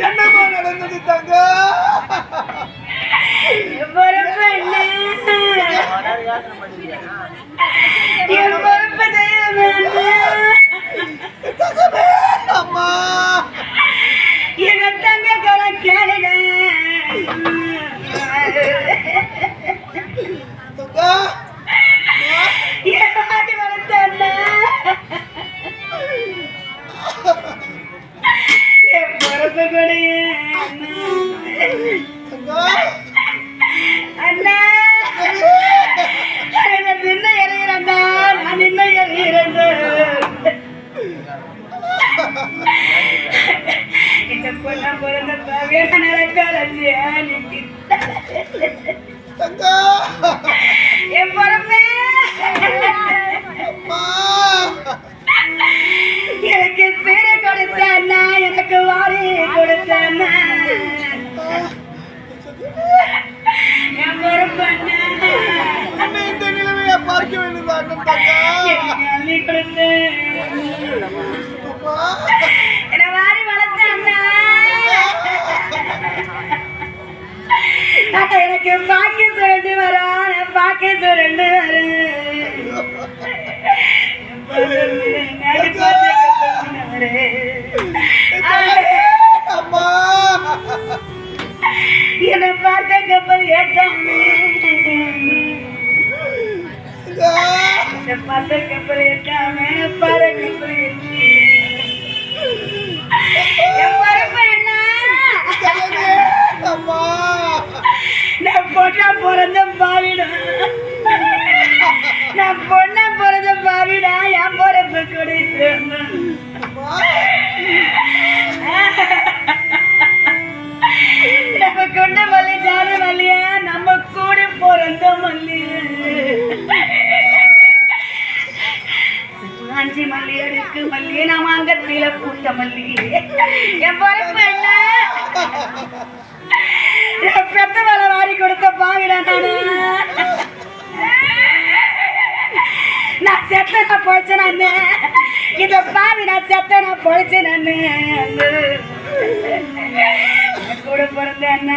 என்னமா நடந்தது தங்கா என்ன அம்மா எங்க தங்க கலக்காடுங்க என் பொறுப்பு கொடைய தங்கா அண்ணா நான் நின்ன இறையிறேன்டா நான் நின்ன இறையிறேன் இந்த பொண்ணா பிறந்த பகையான நடக்காலஜி தங்கா. என் பொறுப்பே. அம்மா எனக்கு சீரை கொடுத்த அண்ணா எனக்கு வாரி கொடுத்த அண்ணா என் பொறுப்பு அண்ணா உன்னை இந்த நிலைமையை பார்க்க அண்ணன் தங்கா. கொடுத்து. அம்மா எனக்கு பாக்கி சுரண்டு வரும். பாக்கி சுரண்டு வரும். என்னை பார்த்த கப்பல் ஏட்டாமே பார்த்த கப்பல் ஏட்டாமே பாரு கப்பல் ஏட்டாமே என் பொறுப்பு என்ன? அம்மா. நான் போட்டா பிறந்த பாவிடா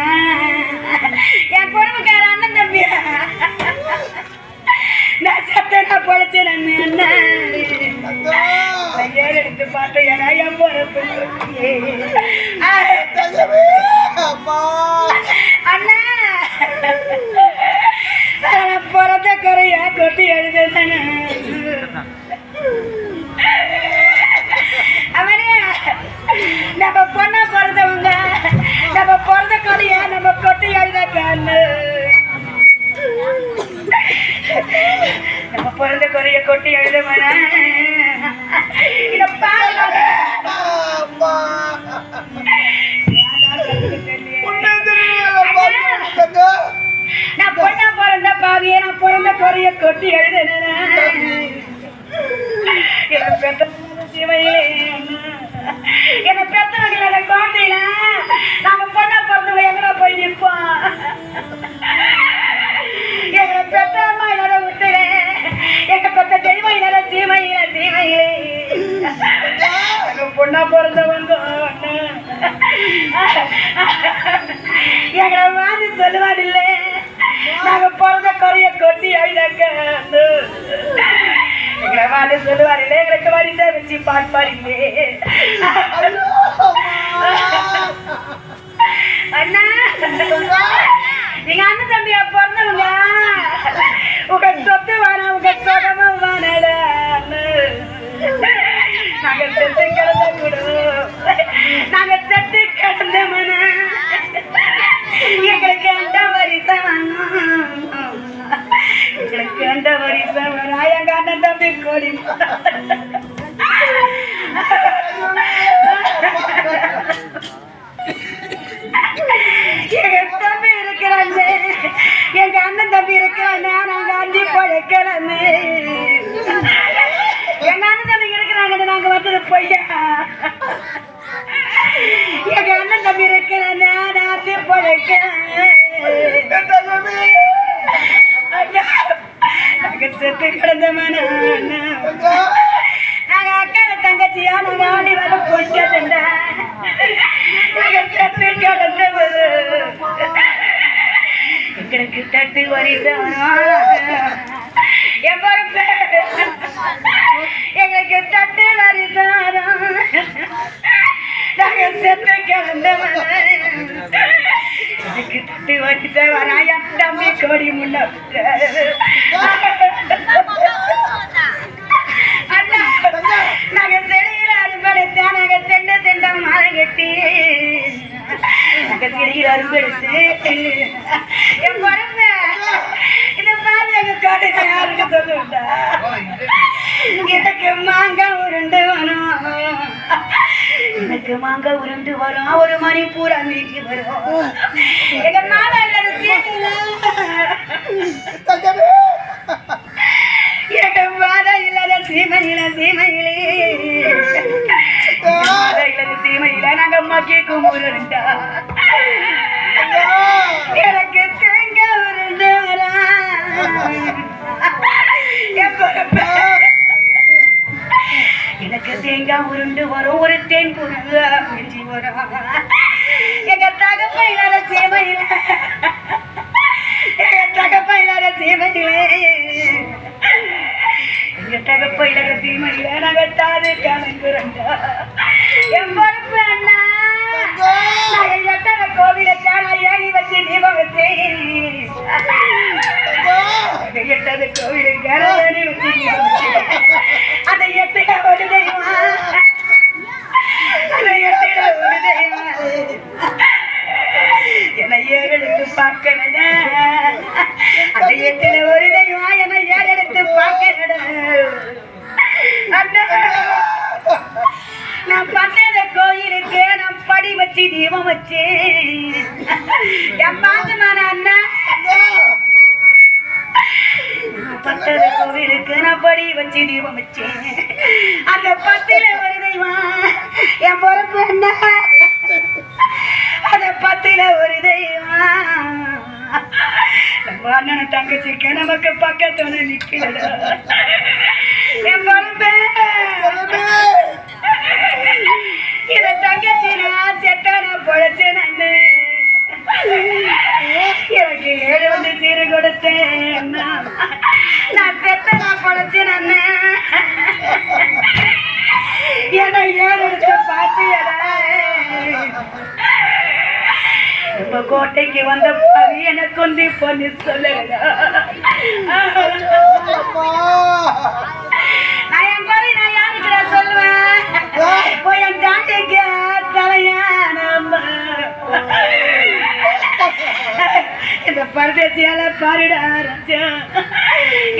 பிறந்த நான் பொண்ணா பிறந்த பாவியே நான் பிறந்த குறைய கொட்டி எழுதுனேன் என் பெத்த என்ன பெத்தவங்கள குழந்தையில நாம பொண்ணா பிறந்தவங்க எங்கடா போய் நிற்போம் எங்களை பெத்த அம்மா இல்லாத விட்டுடு எங்க பெற்ற தெய்வம் இல்லாத சீமையில சீமையிலே பொண்ணா பிறந்தவங்க எங்களை மாதிரி வாதி சொல்லுவாடில்லை நாங்க பிறந்த குறைய கொட்டி அழுதாக்க எங்களை மாதிரி சொல்லுவார் இல்லை எங்களுக்கு வரிசை வச்சு பார்ப்பாரில்லே அண்ணா நாங்க வந்தது பொய்யா எங்க அண்ணன் தம்பி இருக்கிறாங்க நான் பசி பழக்க என் தங்கமே ஐயா, நாங்க செத்து கிடந்தவன தங்கா நாங்க அக்கறை தங்கச்சியா நாங்க ஆடி வர பொண்ணு நாங்க செத்து கிடந்தவன எங்களுக்கு தட்டு வரிசாரம் என் பொறுப்பு எங்களுக்கு தட்டு வரிசாரம் நாங்க செத்து கிடந்தவன. எனக்கு தட்டு வரிச என் தம்பி கொடி முன்ன நாங்க செடியில அறுபடுத்தா நாங்க செண்ட செண்ட கட்டி. நாங்க செடியில அறுபடுத்து என் பாதி யாருக்கு சொல்லுண்டா எனக்கு மாங்காய் உருண்டு வரும். எனக்கு மாங்காய் உருண்டு வரும். ஒரு மணி பூரா நீக்கி வரும். எங்க மாலை இல்லாத சீனில தங்கமே இல்லாத சீமையில சீமையிலே. மாலை இல்லாத சீமையில நாங்க அம்மா கும்புருண்டா எனக்கு எனக்கு தேங்காய் உருண்டு வரும் ஒரு தேன் புருங்க மிஞ்சி வரும். எங்க தகப்ப இல்லாத சேவையில. எங்க தகப்ப இல்லாத சேவையிலே. எங்க தகப்ப இல்லாத சீமையில நாங்க தாது கலங்குறோண்டா என் பொறுப்பு அண்ணா எத்தனை கோவில தேனா ஏறி வச்சு தீபம் வச்சு எட்டது கோவிலுக்கு ஏறி வச்சு அதை ஒரு தெய்வம் சொல்லுடா நான் என் குறை நான் யாருக்குடா சொல்லுவேன்? போய் என் தாண்டிக்கு தலையானம்மா இந்த பரதேசியால பாருடா ராஜா.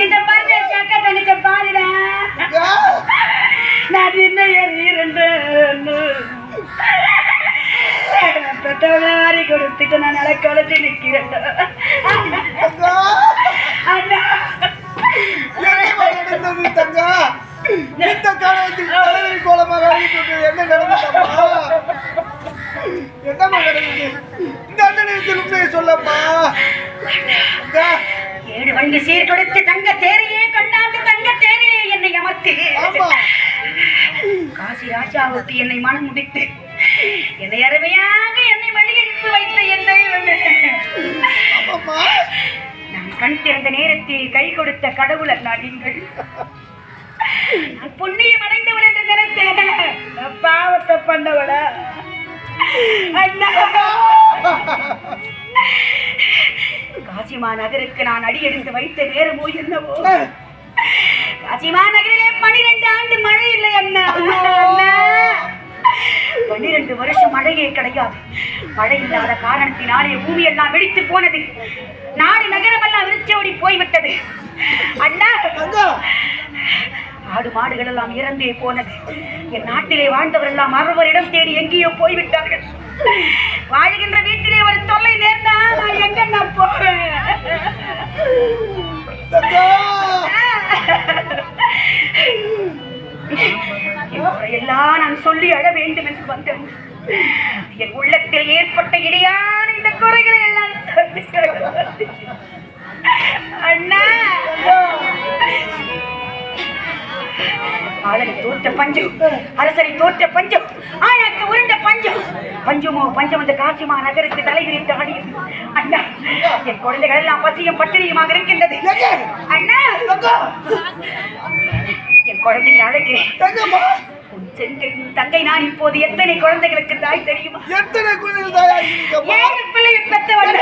இந்த பரதேசி அக்கா தனிச்ச பாருடா. நான் நின்ன இரண்டு வாரி கொடுத்துட்டு நான் நிக்கிறேன். அண்ணா! நடந்தது தங்கா! இந்த காலத்தில் தலைவரி கோலமாக என்ன நடந்ததம்மா என்னம்மா நடந்தது? இந்த அண்ணனுக்கு உண்மையை சொல்லம்மா ஏழு வண்டி தங்க தேரையே கொண்டாந்து தங்க தேரிலே என்னை அமர்த்தி. காசி ராஜாவுக்கு என்னை மனம் முடித்து என்னை அருமையாக என்னை வழியெடுத்து வைத்த என் தெய்வமே. ஆமாம்மா. நான் கண் திறந்த நேரத்தில் கை கொடுத்த கடவுள் அல்ல நீங்கள். புண்ணியம் அடைந்தவள் என்று நினைத்தேன். நான் பாவத்தை பண்ணவளா? காசிமா நகருக்கு நான் அடியெடுத்து வைத்த நேரமோ என்னவோ? காசிமா நகரிலே பனிரெண்டு ஆண்டு மழை இல்லை அண்ணா. பன்னிரண்டு வருஷம் மழையே கிடையாது. மழை இல்லாத காரணத்தினாலே பூமி எல்லாம் வெடித்து போனது. நாடு நகரமெல்லாம் விரிச்சோடி போய்விட்டது. அண்ணா. ஆடு மாடுகள் எல்லாம் இறந்தே போனது. என் நாட்டிலே வாழ்ந்தவர் எல்லாம் அறுவரிடம் தேடி எங்கேயோ போய்விட்டார்கள். வாழ்கின்ற வீட்டிலே ஒரு தொல்லை நேர்ந்தா நான் எங்க நான் போறேன் எல்லாம் நான் சொல்லி அழ வேண்டும் என்று வந்தேன். என் உள்ளத்தில் ஏற்பட்ட இடையான குறைகளை எல்லாம் அண்ணா! ஆளனை தோற்ற பஞ்சம் அரசனை தோற்ற பஞ்சம் ஆனாக்கு உருண்ட பஞ்சம். பஞ்சமோ பஞ்சம் அந்த காட்சிமா நகருக்கு தலைவிரித்து ஆடியது அண்ணா என் குழந்தைகள் எல்லாம் பசியும் பட்டினியுமாக இருக்கின்றது? அண்ணா! என் செங்கை உன் தங்கை நான் இப்போது எத்தனை குழந்தைகளுக்கு தாய் தெரியுமா? எத்தனை குழந்தைகள் தாயா ஏழு பிள்ளையை பெற்றவள்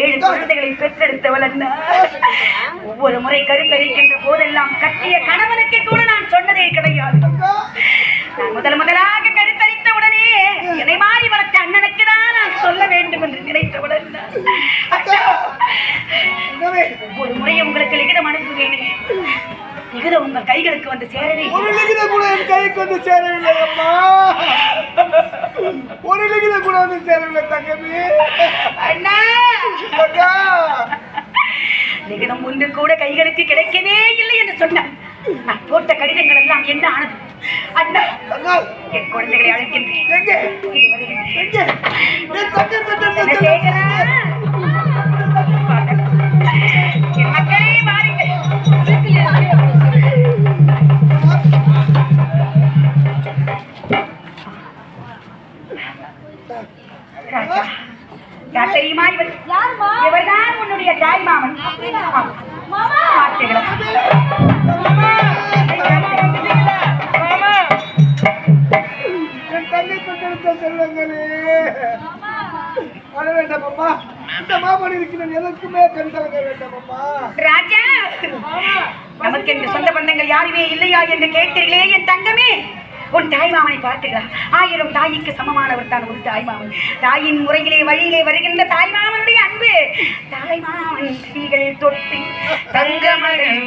ஏழு குழந்தைகளை பெற்றெடுத்தவள் அண்ணா. ஒவ்வொரு முறை கருத்தரிக்கின்ற போதெல்லாம் கட்டிய கணவனுக்கு கூட நான் சொன்னதே கிடையாது. நான் முதல் முதலாக உடனே என்னை மாறி வளர்த்த அண்ணனுக்கு தான் நான் சொல்ல வேண்டும் என்று என்னவே ஒரு முறை உங்களுக்கு லிகிதம் அனுப்புவேனே லிகிதம் உங்கள் கைகளுக்கு வந்து சேரவே. ஒரு லிகித கூட என் கைக்கு வந்து சேரவில்லை அம்மா. ஒரு லிகித கூட வந்து சேரவில்லை தங்கமே. அண்ணா. அக்கா. லிகிதம் ஒன்று கூட கைகளுக்கு கிடைக்கவே இல்லை என்று சொன்னான் நான் போட்ட கடிதங்கள் எல்லாம் என்ன ஆனது? அண்ணா. என் குழந்தைகளை அழைக்கின்றேன். மக்களே யார் தெரியுமா இவர்? இவர்தான் உன்னுடைய தாய் மாமன். பார்த்தீங்களா? என் தங்கை பெற்றெடுத்த செல்வங்களே. வர வேண்டாம் அம்மா. இந்த மாமன் இருக்கிற எதற்குமே கண் கலங்க வேண்டாம் அம்மா. ராஜா நமக்கு என்று சொந்த பந்தங்கள் யாருமே இல்லையா என்று கேட்டீர்களே என் தங்கமே? உன் தாய் மாமனை ஆயிரம் தாய்க்கு சமமானவர் தான் ஒரு தாய் மாமன். தாயின் முறையிலே வழியிலே வருகின்ற தாய் மாமனுடைய அன்பு. தாய் மாமன் கைகள் தொட்டு தங்கமகள்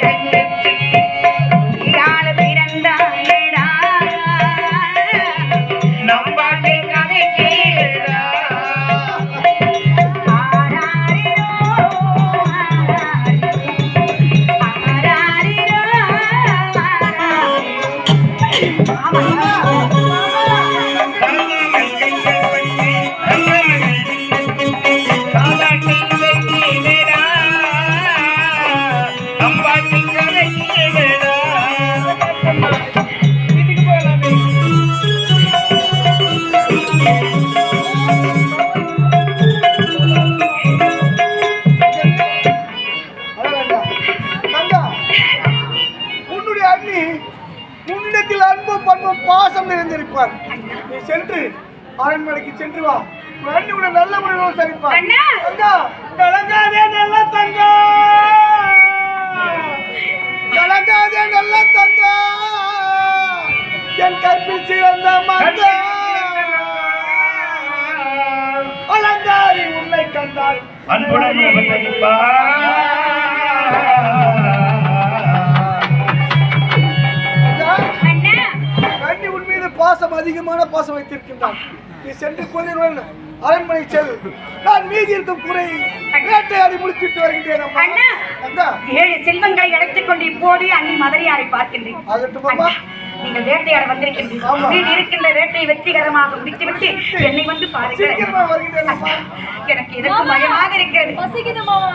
Oh, oh. அரண்மனைக்கு சென்று வா உன் அண்ணி உன்னை நல்ல முறையில் சரிப்பார் அண்ணா! கலங்காதே நல்ல தங்கா! கலங்காதே நல்ல தங்கா! என் கற்பில் சிறந்த மங்கா! அலங்காரி உன்னை கண்டால். அன்புடன் பாசம் அதிகமான பாசம் வைத்திருக்கின்றான். நீ சென்று கொஞ்சம் அரண்மனை செல். நான் மீதி இருக்கும் குறை வேட்டையாடி முடித்துட்டு வருகின்றேன் அம்மா. அண்ணா! அண்ணா. ஏழு செல்வங்களை அழைத்துக் கொண்டு இப்போதே அண்ணி மதுரையாரை பார்க்கின்றேன். நீங்கள் வேட்டையாட வந்திருக்கின்றீர்கள். மீதி இருக்கின்ற வேட்டையை வெற்றிகரமாக முடித்துவிட்டு என்னை வந்து பாருங்கள். எனக்கு எதற்கு பயமாக இருக்கிறது? பசிக்குது மாமா.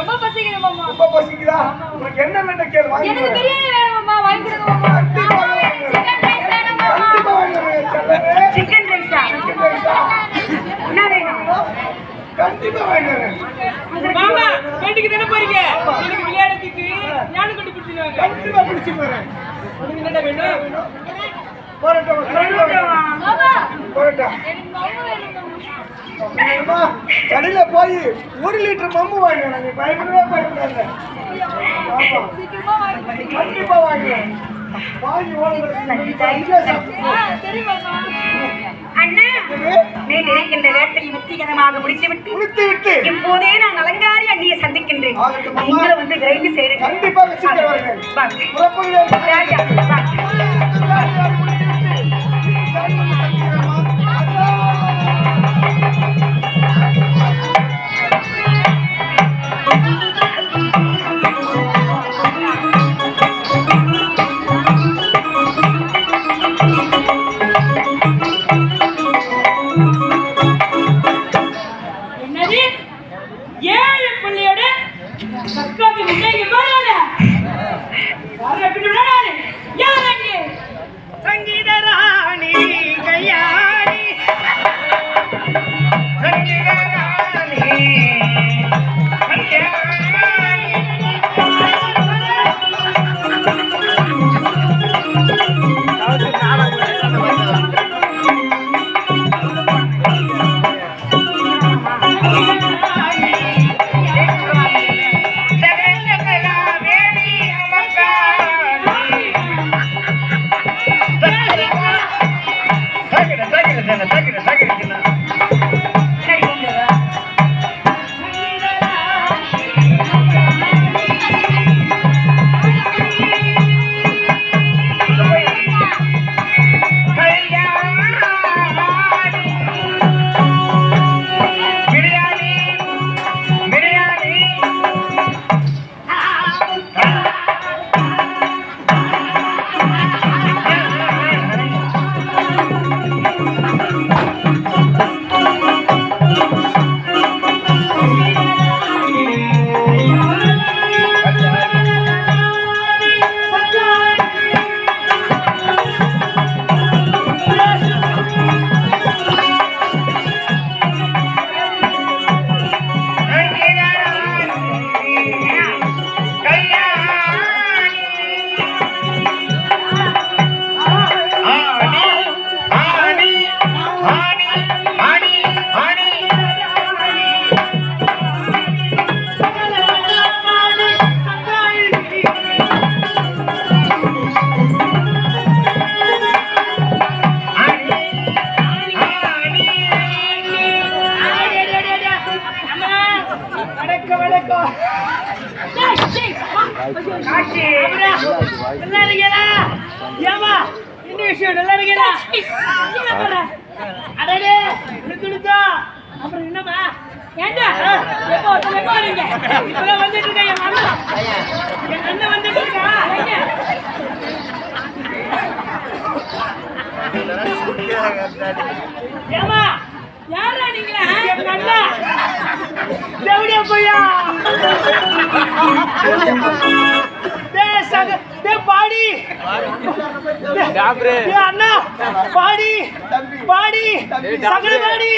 ரொம்ப பசிக்குது மாமா. ரொம்ப பசிக்குதா? உனக்கு என்ன வேணும் கேளு வாங்கி எனக்கு. பிரியாணி வேணும் மாமா வாங்கி கொடுங்க மாமா கண்டிப்பா வாங்கி வரேன். சிக்கன் ரைஸ் வேணும் மாமா கண்டிப்பா வாங்கி வரேன், செல்லமே. சிக்கன் சிக்கன் ரைஸா? என்ன கண்டிப்பா. மாமா வீட்டுக்கு தானே போறீங்க எனக்கு விளையாடுறதுக்கு ஞானம் கொண்டு பிடிச்சிருவாங்க கண்டிப்பா பிடிச்சிட்டு வரேன். உனக்கு என்னடா வேணும் மாமா அம்மா, கடையில போய் ஒரு லிட்டர் மம்மு வாங்கினேன் நீ பயப்படவே பயப்படாத. கண்டிப்பா வாங்குவேன் வாங்கி ஓடுங்க அண்ணா நீ நினைக்கின்ற முடித்துவிட்டு விட்டு இப்போதே நான் அலங்காரி அண்ணியை சந்திக்கின்றேன். நீங்களும் வந்து விரைந்து சேருங்க கண்டிப்பாக சீக்கிரம் ராஜா வந்துட்டு இருக்கேன் என் அண்ணன் என் அண்ணன் வந்துட்டு ஏமா யாரா நீங்களா தேவடியா போயா பாடி. அண்ணா பாடி. பாடி. சகல பாடி.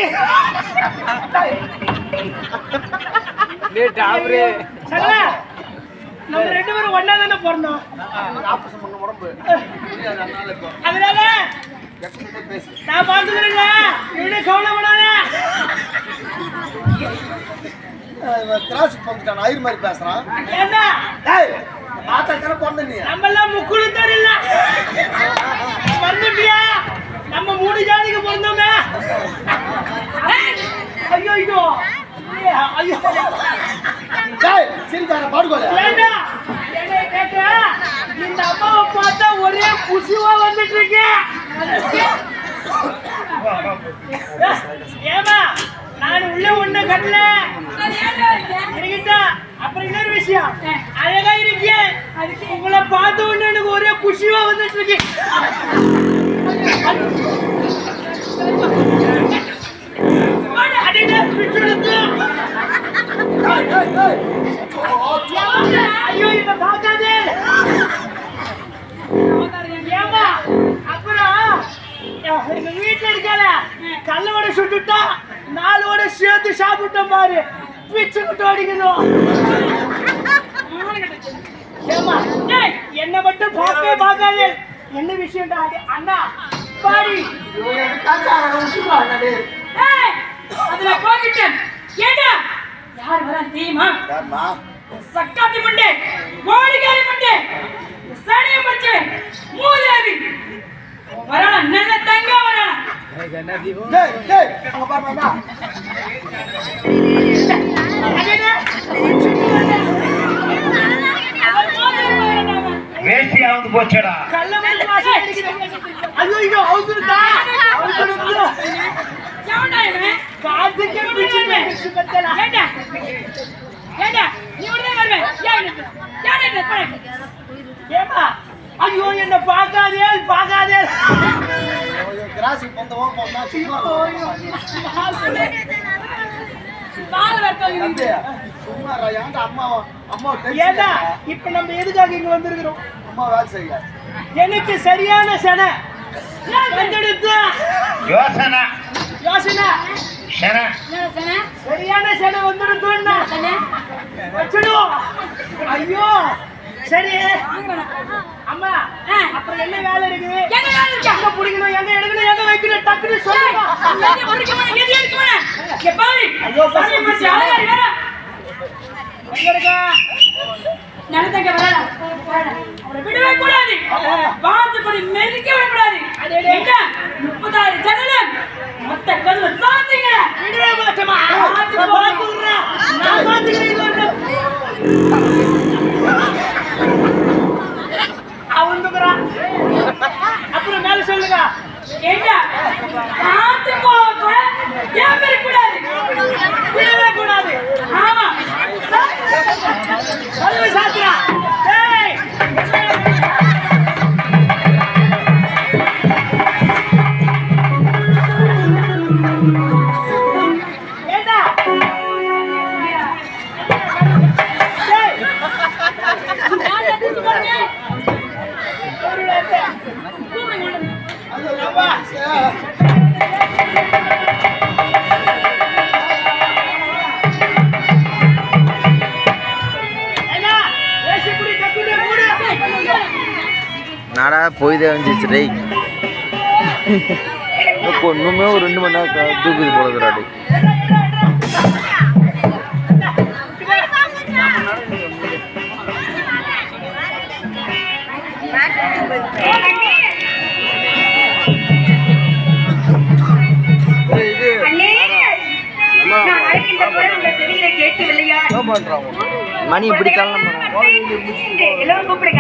நம்ம ரெண்டு பேரும் ஒண்ணா தானே பிறந்தோம். அதனால நான் பாத்துக்கிறேங்க இவனே கவலைப்படாத கிராஸுக்கு வந்துட்டான். ஐயர் மாதிரி பேசுறான். ஏண்டா டேய் பிறந்த நீ. நம்ம எல்லாம் முக்குழு தெரியல மறந்துட்டியா? நம்ம மூணு ஜாதிக்கு பிறந்தோமே. ஐயோ ஐயோ. ஐயோ டேய் சிரிக்கார பாடுகோல. ஏண்டா? என்னை இந்த அம்மாவை பார்த்தா ஒரே குசிவா வந்துட்டு இருக்கு ஏமா நான் உள்ள ஒண்ணு கட்டல. இருக்கட்டா? அப்புறம் இன்னொரு விஷயம். அழகா இருக்கே உங்களை பார்த்த உடனே எனக்கு ஒரே குஷிவா வந்துட்டு இருக்கேன் சாப்பிட்டோம் பாரு பிச்சு விட்டு அடிக்கணும் ஏமா டேய், என்னை மட்டும் பார்க்கவே பார்க்காதே. என்ன விஷயம்டா அது? அண்ணா பாடி. அதுல போகிட்டேன் ஏண்டா? யார் வரா தெரியுமா? சக்காத்தி மண்டே மோடிகாரி மண்டே சனிய மச்சே மூதேவி வரான நல்ல தங்க வரான டேய் டேய் அங்க பாருடா அடடே வேசியாவது போச்சடா. ஐயோ ஐயோ அவுத்துருதா அவுத்துருதா எவன்டா இவன்? காத்துக்கே பிடிச்சு பிடிச்சு கத்தல ஏண்டா? ஏண்டா? நீ உடனே வருவே ஏன் ஏன் ஏமா ஐயோ என்ன பார்க்காதே பார்க்காதே. கிராஸுக்கு வந்தவன் போனா இப்ப நம்ம எதுக்காக இங்க வந்திருக்கிறோம்? அம்மா வேலை செய்ய. எனக்கு சரியான சனை. யோசனை. யோசனை. சன. சரியான சனை வச்சிடும் ஐயோ. சரி. அம்மா அப்புறம் என்ன வேலை இருக்குது? எங்க வேலை இருக்கு? எங்க பிடிக்கணும் எங்க எடுக்கணும் எங்க வைக்கணும்? டக்குனு சொல்லுங்க. ஐயோ பசி பசி. அழகாரி வேற எங்க இருக்கா? நடந்தங்க வர அவரை விடவே கூடாது. வாசப்படி மெதிக்கவே கூடாது. என்ன? முப்பதாயிரம் ஜனலம் ஏண்டா, வேஷ்டி புடி, நாடா போய் தான் வந்துச்சு ஒன்றுமே ஒரு ரெண்டு மணி நேரம் தூக்குது போலதுடாடி மணி இப்படி தள்ளணும்